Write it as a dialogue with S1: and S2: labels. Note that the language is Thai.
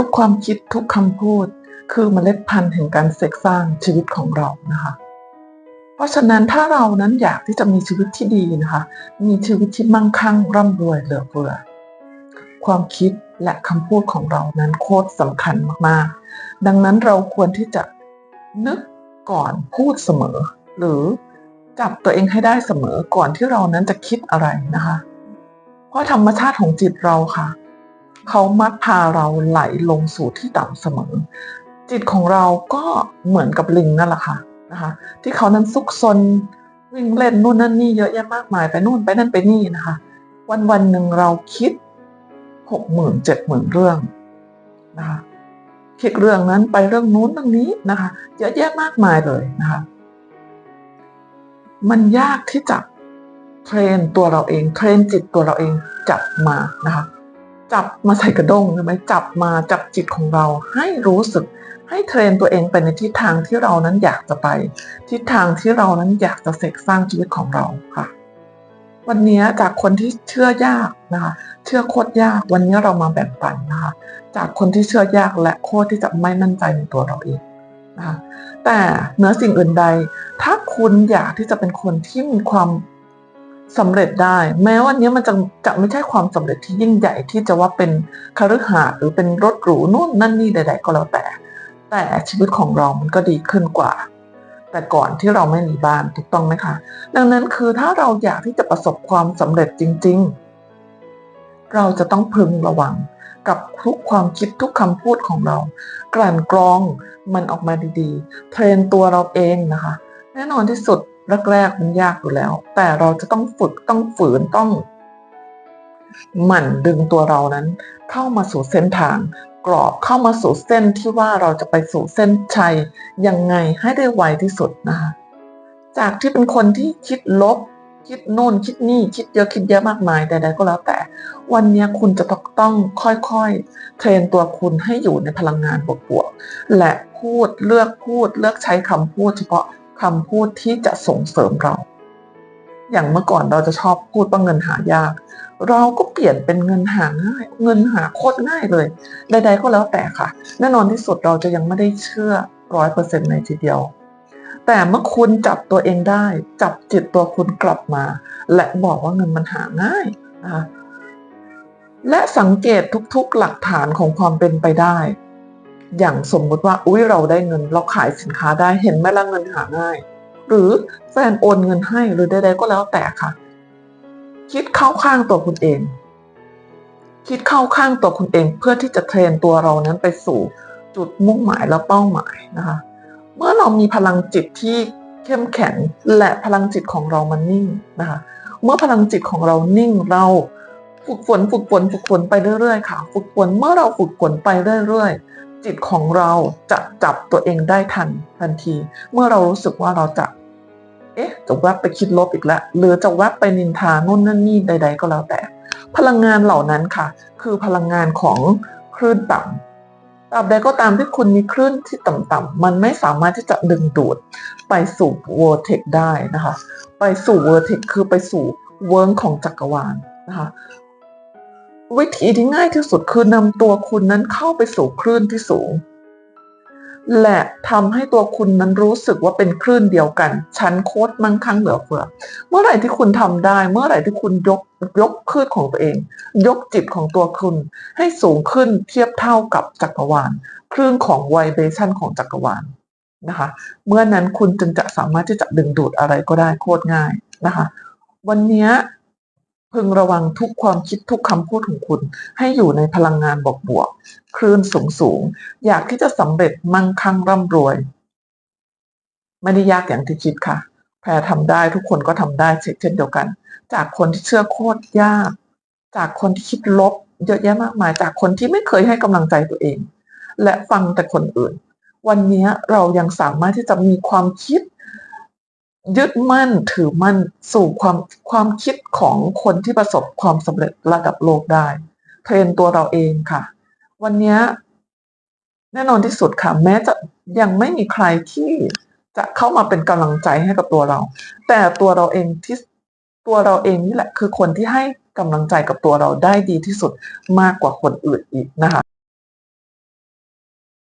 S1: ทุกความคิดทุกคำพูด คือเมล็ดพันธุ์แห่งการเสกสร้างชีวิตของเรานะคะ เพราะฉะนั้นถ้าเรานั้นอยากที่จะมีชีวิตที่ดีนะคะ มีชีวิตที่มั่งคั่งร่ำรวยเหลือเฟือความคิดและคำพูดของเรานั้นโคตรสำคัญมากๆ ดังนั้นเราควรที่จะนึกก่อนพูดเสมอ หรือจับตัวเองให้ได้เสมอก่อนที่เรานั้นจะคิดอะไรนะคะ เพราะธรรมชาติของจิตเราค่ะ เขามักพาเราไหลลงสู่ที่ต่ำเสมอ จิตของเราก็เหมือนกับลิงนั่นแหละค่ะนะคะที่เขานั้นซุกซนวิ่งเล่นนู่นนั่นนี่เยอะแยะมากมายไปนู่นไปนั่นไปนี่นะคะ วันวันหนึ่งเราคิดหกหมื่นเจ็ดหมื่นเรื่องนะคะคิดเรื่องนั้นไปเรื่องนู้นเรื่องนี้นะคะ เยอะแยะมากมายเลยนะคะ มันยากที่จะเทรนตัวเราเอง เทรนจิตตัวเราเองจับมานะคะ จับมาใส่กระด้งใช่ไหมจับมาจับจิตของเราให้รู้สึกให้เทรนตัวเองไปในทิศทางที่เรานั้นอยากจะไป ทิศทางที่เรานั้นอยากจะเสกสร้างชีวิตของเราค่ะ วันนี้จากคนที่เชื่อยากนะคะเชื่อโคตรยากวันนี้เรามาแบ่งปันนะคะจากคนที่เชื่อยากและโคตรที่จะไม่มั่นใจในตัวเราเองนะคะแต่เหนือสิ่งอื่นใด ถ้าคุณอยากที่จะเป็นคนที่มีความ สำเร็จได้ แม้วันนี้มันจะจะไม่ใช่ความสำเร็จที่ยิ่งใหญ่ที่จะว่าเป็นคฤหาสน์หรือเป็นรถหรูนู่นนั่นนี่ใด ๆ ก็แล้วแต่ แต่ชีวิตของเรา มันก็ดีขึ้นกว่า แต่ก่อนที่เราไม่มีบ้านถูกต้องไหมคะดังนั้นคือถ้าเราอยากที่จะประสบความสำเร็จจริง ๆ เราจะต้องพึงระวังกับทุกความคิดทุกคำพูดของเรา กลั่นกรองมันออกมาดีๆ เทรนตัวเราเองนะคะ แน่นอนที่สุด แรกๆมันยากอยู่แล้ว แต่เราจะต้องฝึกต้องฝืนต้อง หมั่นดึงตัวเรานั้น เข้ามาสู่เส้นทาง กรอบเข้ามาสู่เส้นที่ว่าเราจะไปสู่เส้นชัยยังไงให้ได้ไวที่สุดนะคะจากที่เป็นคนที่คิดลบ คิดโน่นคิดนี่คิดเยอะคิดเยอะมากมายใดๆก็แล้วแต่ วันนี้คุณจะต้องค่อยๆ เทรนตัวคุณให้อยู่ในพลังงานบวกๆและพูดเลือกพูดเลือกใช้คำพูดเฉพาะ คำพูดที่จะส่งเสริมเรา อย่างเมื่อก่อนเราจะชอบพูดว่าเงินหายาก เราก็เปลี่ยนเป็นเงินหาง่าย เงินหาโคตรง่ายเลย ใด ๆ ก็แล้วแต่ค่ะ แน่นอนที่สุดเราจะยังไม่ได้เชื่อร้อยเปอร์เซ็นต์ในทีเดียว แต่เมื่อคุณจับตัวเองได้ จับจิตตัวคุณกลับมา และบอกว่าเงินมันหาง่ายนะคะและสังเกตทุกๆหลักฐานของความเป็นไปได้ อย่างสมมุติว่าอุ้ยเราได้เงินเราขายสินค้าได้เห็นไหมล่ะเงินหาง่าย หรือแฟนโอนเงินให้หรือใดๆก็แล้วแต่ค่ะ คิดเข้าข้างตัวคุณเอง คิดเข้าข้างตัวคุณเอง เพื่อที่จะเทรนตัวเรานั้นไปสู่จุดมุ่งหมายและเป้าหมายนะคะ เมื่อเรามีพลังจิตที่เข้มแข็งและพลังจิตของเรามันนิ่งนะคะ เมื่อพลังจิตของเรานิ่งเราฝึกฝนฝึกฝนฝึกฝนไปเรื่อยๆค่ะ ฝึกฝนเมื่อเราฝึกฝนไปเรื่อยๆ จิตของเราจะจับตัวเองได้ทันทันที เมื่อเรารู้สึกว่าเราจะ เอ๊ะ จะแวบไปคิดลบอีกแล้วหรือจะแวบไปนินทาโน่นนั่นนี่ใด ๆ ก็แล้วแต่ พลังงานเหล่านั้นค่ะ คือพลังงานของคลื่นต่ำตราบใดก็ตามที่คุณมีคลื่นที่ต่ำๆมันไม่สามารถที่จะดึงดูดไปสู่เวอร์เทกได้นะคะ ไปสู่เวอร์เทกคือไปสู่เวิร์งของจักรวาลนะคะ วิธีที่ง่ายที่สุดคือนำตัวคุณนั้นเข้าไปสู่คลื่นที่สูง และทำให้ตัวคุณนั้นรู้สึกว่าเป็นคลื่นเดียวกัน ชั้นโคตรมั่งคั่งเหลือเฟือ เมื่อไหร่ที่คุณทำได้ เมื่อไหร่ที่คุณยกยกคลื่นของตัวเอง ยกจิตของตัวคุณ ให้สูงขึ้นเทียบเท่ากับจักรวาล คลื่นของไวเบชันของจักรวาลนะคะ เมื่อนั้นคุณจึงจะสามารถที่จะดึงดูดอะไรก็ได้โคตรง่ายนะคะ วันนี้ พึงระวังทุกความคิดทุกคำพูดของคุณ ให้อยู่ในพลังงานบวกๆคลื่นสูงๆอยากที่จะสำเร็จมั่งคั่งร่ำรวย ไม่ได้ยากอย่างที่คิดค่ะ แพรทำได้ทุกคนก็ทำได้เช่นเดียวกัน จากคนที่เชื่อโคตรยาก จากคนที่คิดลบ เยอะแยะมากมาย จากคนที่ไม่เคยให้กำลังใจตัวเอง และฟังแต่คนอื่น วันนี้เรายังสามารถที่จะมีความคิด ยึดมั่นถือมั่นสู่ความความคิดของคนที่ประสบความสำเร็จระดับโลกได้ เทรนตัวเราเองค่ะ วันนี้แน่นอนที่สุดค่ะ แม้จะยังไม่มีใครที่จะเข้ามาเป็นกำลังใจให้กับตัวเรา แต่ตัวเราเองที่ตัวเราเองนี่แหละคือคนที่ให้กำลังใจกับตัวเราได้ดีที่สุดมากกว่าคนอื่นอีกนะคะ